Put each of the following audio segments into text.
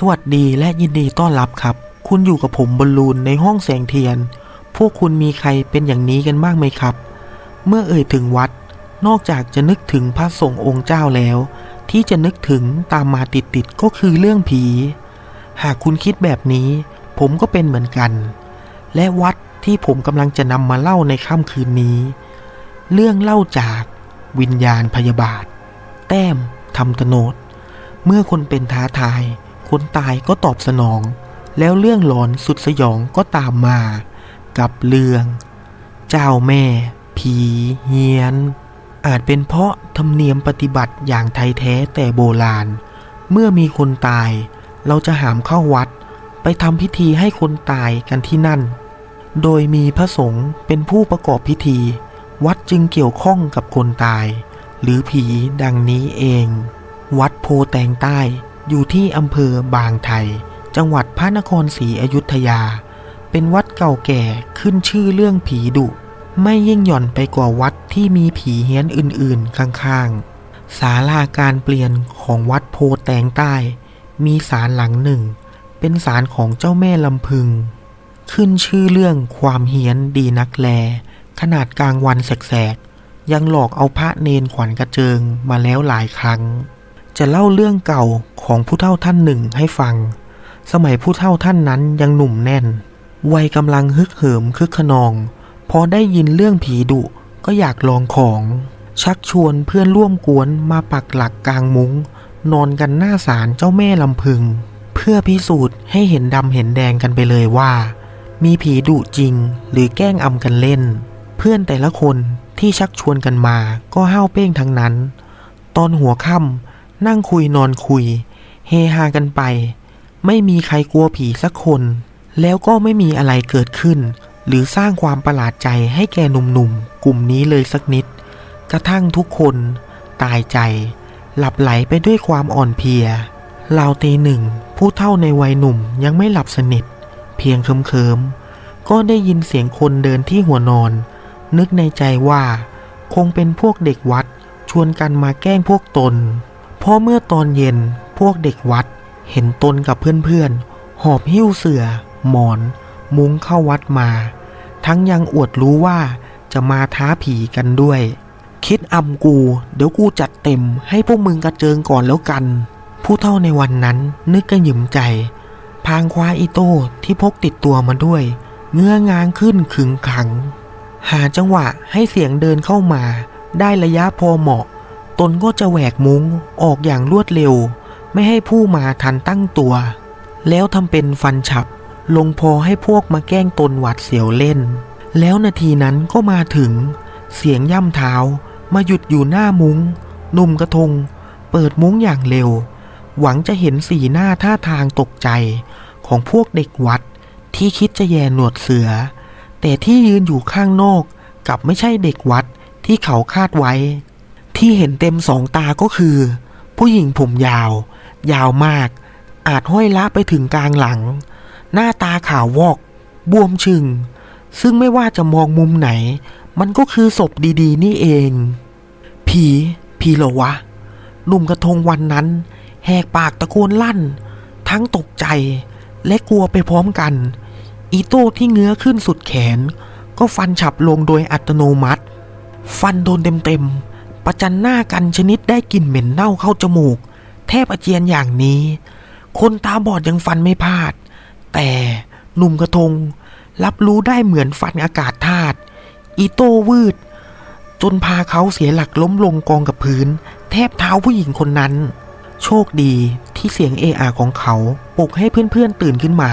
สวัสดีและยินดีต้อนรับครับ คุณอยู่กับผมบอลลูนในห้องแสงเทียน พวกคุณมีใครเป็นอย่างนี้กันบ้างไหมครับ เมื่อเอ่ยถึงวัด นอกจากจะนึกถึงพระสงฆ์องค์เจ้าแล้ว ที่จะนึกถึงตามมาติดๆก็คือเรื่องผี หากคุณคิดแบบนี้ ผมก็เป็นเหมือนกัน และวัดที่ผมกำลังจะนำมาเล่าในค่ำคืนนี้ เรื่องเล่าจากวิญญาณพยาบาท แต้มทำตโนดเมื่อคนเป็นท้าทาย คนตายก็ตอบสนอง แล้วเรื่องหลอนสุดสยองก็ตามมา กับเรื่อง เจ้าแม่ ผีเฮียน อาจเป็นเพราะธรรมเนียมปฏิบัติอย่างไทยแท้แต่โบราณ เมื่อมีคนตาย เราจะหามเข้าวัด ไปทำพิธีให้คนตายกันที่นั่น โดยมีพระสงฆ์เป็นผู้ประกอบพิธี วัดจึงเกี่ยวข้องกับคนตาย หรือผีดังนี้เอง วัดโพแตงใต้ อยู่ที่อำเภอบางไทย จังหวัดพระนครศรีอยุธยา เป็นวัดเก่าแก่ขึ้นชื่อเรื่องผีดุ ไม่ยิ่งหย่อนไปกว่าวัดที่มีผีเฮี้ยนอื่นๆ ข้างๆศาลาการเปลี่ยนของวัดโพแตงใต้ มีศาลหลังหนึ่ง เป็นศาลของเจ้าแม่ลำพึง ขึ้นชื่อเรื่องความเฮี้ยนดีนักแล ขนาดกลางวันแสกๆยังหลอกเอาพระเนนขวัญกระเจิงมาแล้วหลายครั้ง จะเล่าเรื่องเก่าของผู้เฒ่าท่านหนึ่งให้ฟัง สมัยผู้เฒ่าท่านนั้นยังหนุ่มแน่น วัยกำลังฮึกเหิมคึกขนอง พอได้ยินเรื่องผีดุก็อยากลองของ ชักชวนเพื่อนร่วมกวนมาปักหลักกลางมุง้ง นอนกันหน้าศาลเจ้าแม่ลำพึง เพื่อพิสูจน์ให้เห็นดำเห็นแดงกันไปเลยว่า มีผีดุจริงหรือแกล้งอำกันเล่น เพื่อนแต่ละคนที่ชักชวนกันมาก็ห้าวเป้งทั้งนั้น ตอนหัวค่ำ นั่งคุยนอนคุย เฮฮากันไป ไม่มีใครกลัวผีสักคน แล้วก็ไม่มีอะไรเกิดขึ้น หรือสร้างความประหลาดใจให้แก่หนุ่มๆ กลุ่มนี้เลยสักนิด กระทั่งทุกคน ตายใจ หลับไหลไปด้วยความอ่อนเพลียราวตีหนึ่ง ผู้เท่าในวัยหนุ่มยังไม่หลับสนิท เพียงเคิมๆก็ได้ยินเสียงคนเดินที่หัวนอน นึกในใจว่า คงเป็นพวกเด็กวัดชวนกันมาแกล้งพวกตน พราะเมื่อตอนเย็นพวกเด็กวัดเห็นตนกับเพื่อนๆ หอบหิ้วเสือหมอน มุ้งเข้าวัดมา ทั้งยังอวดรู้ว่าจะมาท้าผีกันด้วย คิดอำกู เดี๋ยวกูจัดเต็มให้พวกมึงกระเจิงก่อนแล้วกัน ผู้เท่าในวันนั้นนึกกระหยิมใจ พางคว้าอีโต้ที่พกติดตัวมาด้วย เงื้องางขึ้นขึงขัง หาจังหวะให้เสียงเดินเข้ามา ได้ระยะพอเหมาะ ตนก็จะแหวกมุ้งออกอย่างรวดเร็ว ไม่ให้ผู้มาทันตั้งตัว แล้วทำเป็นฟันฉับ ลงพอให้พวกมาแกล้งตนหวาดเสียวเล่น แล้วนาทีนั้นก็มาถึง เสียงย่ำเท้ามาหยุดอยู่หน้ามุง้งหนุ่มกระทง เปิดมุ้งอย่างเร็ว หวังจะเห็นสีหน้าท่าทางตกใจของพวกเด็กวัดที่คิดจะแย่หนวดเสือ แต่ที่ยืนอยู่ข้างนอกกับไม่ใช่เด็กวัดที่เขาคาดไว้ ที่เห็นเต็มสองตาก็คือ ผู้หญิงผมยาว ยาวมาก อาจห้อยละไปถึงกลางหลัง หน้าตาขาววอก บวมชึง ซึ่งไม่ว่าจะมองมุมไหน มันก็คือศพดีๆ นี่เอง ผี ผีเหรอวะ หนุ่มกระทงวันนั้น แหกปากตะโกนลั่น ทั้งตกใจและกลัวไปพร้อมกัน อีโต้ที่เงื้อขึ้นสุดแขน ก็ฟันฉับลงโดยอัตโนมัติ ฟันโดนเต็มๆ ประจันหน้ากันชนิดได้กลิ่นเหม็นเน่าเข้าจมูก แทบอาเจียนอย่างนี้ คนตาบอดยังฟันไม่พลาด แต่หนุ่มกระทง รับรู้ได้เหมือนฟันอากาศธาตุอีโต้วืด จนพาเขาเสียหลักล้มลงกองกับพื้น แทบเท้าผู้หญิงคนนั้น โชคดีที่เสียงเออาของเขาปลุกให้เพื่อนๆตื่นขึ้นมา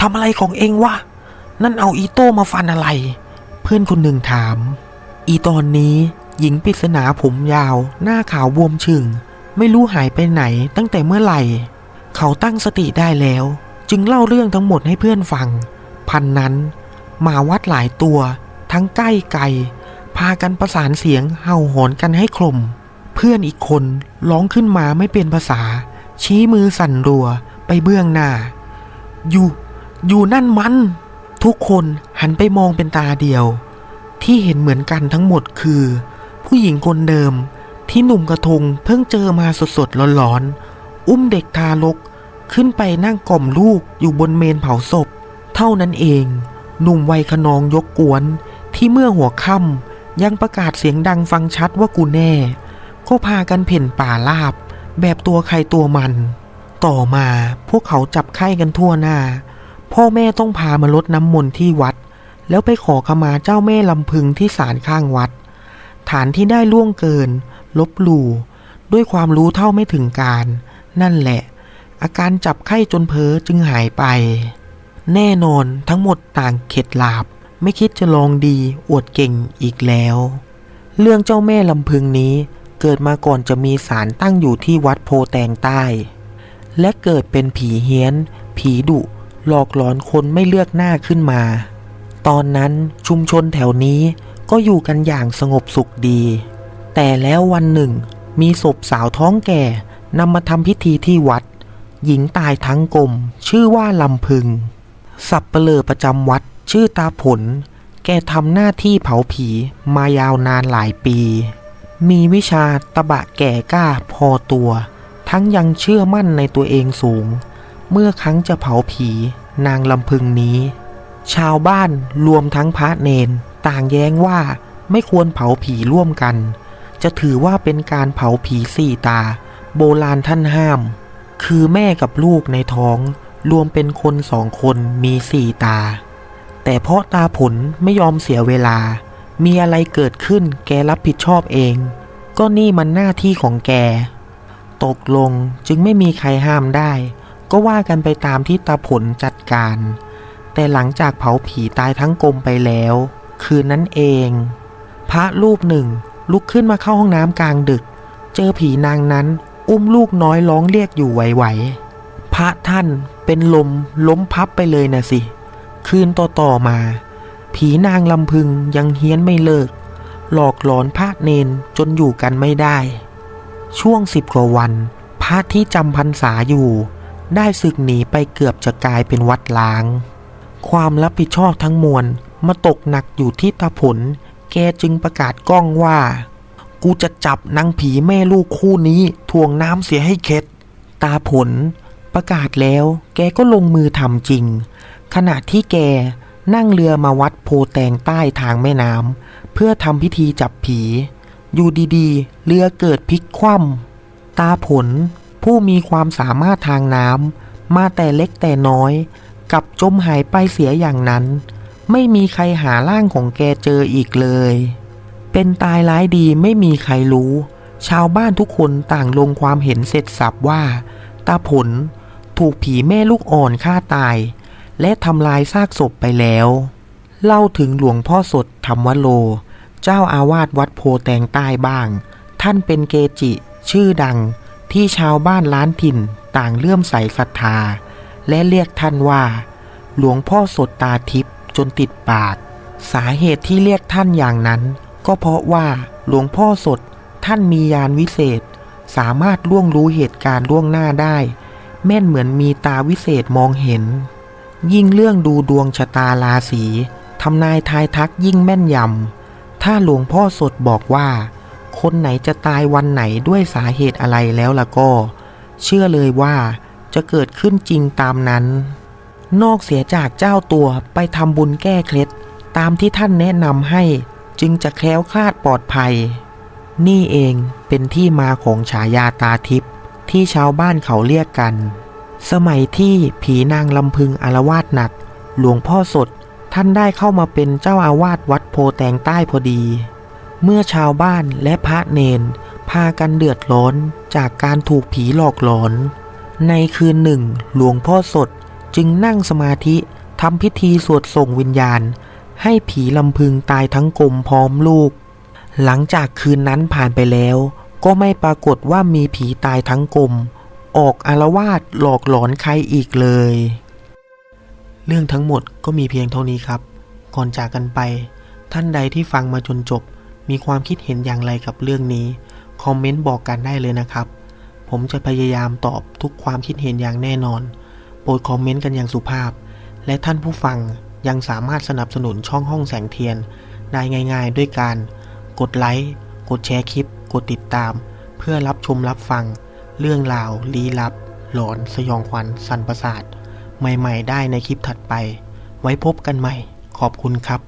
ทำอะไรของเองวะนั่นเอาอีโต้มาฟันอะไร เพื่อนคนหนึ่งถาม อีตอนนี้ หญิงปริศนาผมยาว หน้าขาวบวมชึง ไม่รู้หายไปไหนตั้งแต่เมื่อไหร่ เขาตั้งสติได้แล้ว จึงเล่าเรื่องทั้งหมดให้เพื่อนฟัง พันนั้น มาวัดหลายตัว ทั้งใกล้ไกล พากันประสานเสียงเห่าหอนกันให้คลม เพื่อนอีกคนร้องขึ้นมาไม่เป็นภาษา ชี้มือสั่นรัวไปเบื้องหน้า อยู่ อยู่นั่นมัน ทุกคนหันไปมองเป็นตาเดียว ที่เห็นเหมือนกันทั้งหมดคือ ผู้หญิงคนเดิมที่หนุ่มกระทงเพิ่งเจอมาสดๆร้อนๆอุ้มเด็กทารกขึ้นไปนั่งกล่อมลูกอยู่บนเมนเผาศพ เท่านั้นเอง หนุ่มวัยขนองยกกวนที่เมื่อหัวค่ำยังประกาศเสียงดังฟังชัดว่ากูแน่ ก็พากันเพ่นป่าลาบ แบบตัวใครตัวมัน ต่อมาพวกเขาจับไข้กันทั่วหน้า พ่อแม่ต้องพามาลดน้ำมนต์ที่วัด แล้วไปขอขมาเจ้าแม่ลำพึงที่ศาลข้างวัด ฐานที่ได้ล่วงเกิน ลบหลู่ ด้วยความรู้เท่าไม่ถึงการ นั่นแหละ อาการจับไข้จนเพ้อจึงหายไป แน่นอนทั้งหมดต่างเข็ดหลาบ ไม่คิดจะลองดีอวดเก่งอีกแล้ว เรื่องเจ้าแม่ลำพึงนี้เกิดมาก่อนจะมีศาลตั้งอยู่ที่วัดโพแตงใต้ และเกิดเป็นผีเฮี้ยน ผีดุหลอกหลอนคนไม่เลือกหน้าขึ้นมา ตอนนั้นชุมชนแถวนี้ ก็อยู่กันอย่างสงบสุขดี แต่แล้ววันหนึ่ง มีศพสาวท้องแก่นำมาทำพิธีที่วัด หญิงตายทั้งกลม ชื่อว่าลำพึง สับเปลอประจำวัด ชื่อตาผล แกทำหน้าที่เผาผีมายาวนานหลายปี มีวิชาตะบะแก่กล้าพอตัว ทั้งยังเชื่อมั่นในตัวเองสูง เมื่อครั้งจะเผาผีนางลำพึงนี้ ชาวบ้านรวมทั้งพระเนน ต่างแย้งว่าไม่ควรเผาผีร่วมกัน จะถือว่าเป็นการเผาผีสี่ตา โบราณท่านห้าม คือแม่กับลูกในท้อง รวมเป็นคนสองคนมีสี่ตา แต่เพราะตาผลไม่ยอมเสียเวลา มีอะไรเกิดขึ้นแกรับผิดชอบเอง ก็นี่มันหน้าที่ของแก ตกลงจึงไม่มีใครห้ามได้ ก็ว่ากันไปตามที่ตาผลจัดการ แต่หลังจากเผาผีตายทั้งกลมไปแล้ว คืนนั้นเอง พระรูปหนึ่งลุกขึ้นมาเข้าห้องน้ำกลางดึก เจอผีนางนั้นอุ้มลูกน้อยร้องเรียกอยู่ไหวๆ พระท่านเป็นลมล้มพับไปเลยนะสิ คืนต่อๆมา ผีนางลำพึงยังเฮี้ยนไม่เลิก หลอกหลอนพระเนนจนอยู่กันไม่ได้ ช่วงสิบกว่าวัน พระที่จำพรรษาอยู่ ได้ศึกหนีไปเกือบจะกลายเป็นวัดล้าง ความรับผิดชอบทั้งมวล มาตกหนักอยู่ที่ตาผล แกจึงประกาศกล้องว่า กูจะจับนางผีแม่ลูกคู่นี้ทวงน้ำเสียให้เข็ด ตาผล ประกาศแล้ว แกก็ลงมือทำจริง ขณะที่แกนั่งเรือมาวัดโพแตงใต้ทางแม่น้ำเพื่อทำพิธีจับผี อยู่ดีๆ เรือเกิดพลิกคว่ำตาผล ผู้มีความสามารถทางน้ำมาแต่เล็กแต่น้อยกับจมหายไปเสียอย่างนั้น ไม่มีใครหาร่างของแกเจออีกเลย เป็นตายร้ายดีไม่มีใครรู้ ชาวบ้านทุกคนต่างลงความเห็นเสร็จสับว่า ตาผลถูกผีแม่ลูกอ่อนฆ่าตาย และทำลายซากศพไปแล้ว เล่าถึงหลวงพ่อสดธรรมวโล เจ้าอาวาสวัดโพแตงใต้บ้าง ท่านเป็นเกจิ ชื่อดังที่ชาวบ้านล้านถิ่นต่างเลื่อมใสศรัทธา และเรียกท่านว่า หลวงพ่อสดตาทิพย์ จนติดปาก สาเหตุที่เรียกท่านอย่างนั้น ก็เพราะว่าหลวงพ่อสดท่านมียานวิเศษ สามารถล่วงรู้เหตุการณ์ล่วงหน้าได้ แม่นเหมือนมีตาวิเศษมองเห็น ยิ่งเรื่องดูดวงชะตาราศีทำนายทายทักยิ่งแม่นยำถ้าหลวงพ่อสดบอกว่า คนไหนจะตายวันไหนด้วยสาเหตุอะไรแล้วล่ะก็ เชื่อเลยว่าจะเกิดขึ้นจริงตามนั้น นอกเสียจากเจ้าตัวไปทำบุญแก้เคล็ด ตามที่ท่านแนะนำให้จึงจะแคล้วคลาดปลอดภัย นี่เองเป็นที่มาของฉายาตาทิพย์ที่ชาวบ้านเขาเรียกกัน สมัยที่ผีนางลำพึงอารวาสหนัก หลวงพ่อสดท่านได้เข้ามาเป็นเจ้าอาวาสวัดโพแตงใต้พอดี เมื่อชาวบ้านและพระเนน พากันเดือดร้อนจากการถูกผีหลอกหลอน ในคืนหนึ่งหลวงพ่อสด จึงนั่งสมาธิทำพิธีสวดส่งวิญญาณ ให้ผีลำพึงตายทั้งกลมพร้อมลูก หลังจากคืนนั้นผ่านไปแล้ว ก็ไม่ปรากฏว่ามีผีตายทั้งกลม ออกอารวาสหลอกหลอนใครอีกเลย เรื่องทั้งหมดก็มีเพียงเท่านี้ครับ ก่อนจากกันไป ท่านใดที่ฟังมาจนจบ มีความคิดเห็นอย่างไรกับเรื่องนี้ คอมเมนต์บอกกันได้เลยนะครับ ผมจะพยายามตอบทุกความคิดเห็นอย่างแน่นอน ปรดคอมเมนต์กันอย่างสุภาพ และท่านผู้ฟังยังสามารถสนับสนุนช่องห้องแสงเทียน ได้ง่ายๆ ด้วยการ กดไลค์ กดแชร์คลิป กดติดตาม เพื่อรับชมรับฟัง เรื่องราวลี้ลับ หลอนสยองขวัญสันประสาท ใหม่ๆ ได้ในคลิปถัดไป ไว้พบกันใหม่ ขอบคุณครับ